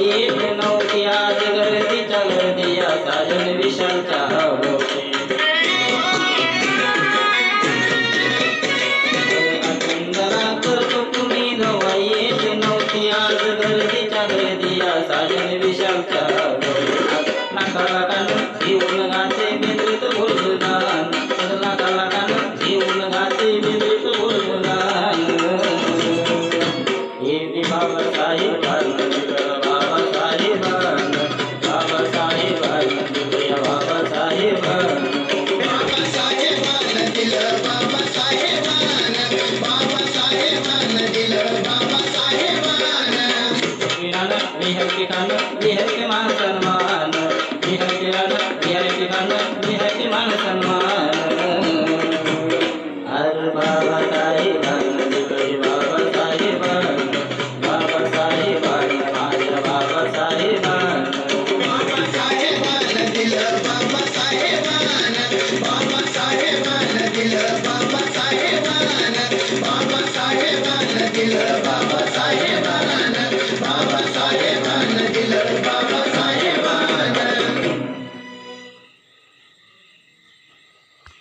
गर्दी गर्दीच्या गर्दी या साजन विशालच्या निहके कान निहके मान सन्मान निहके कान निहके कान मान सन्मान हर बाबा साहेब जय बाबा साहेब बाबा साहेब माझ्या बाबा साहेब बाबा बाबा साहेब बाबा साहेब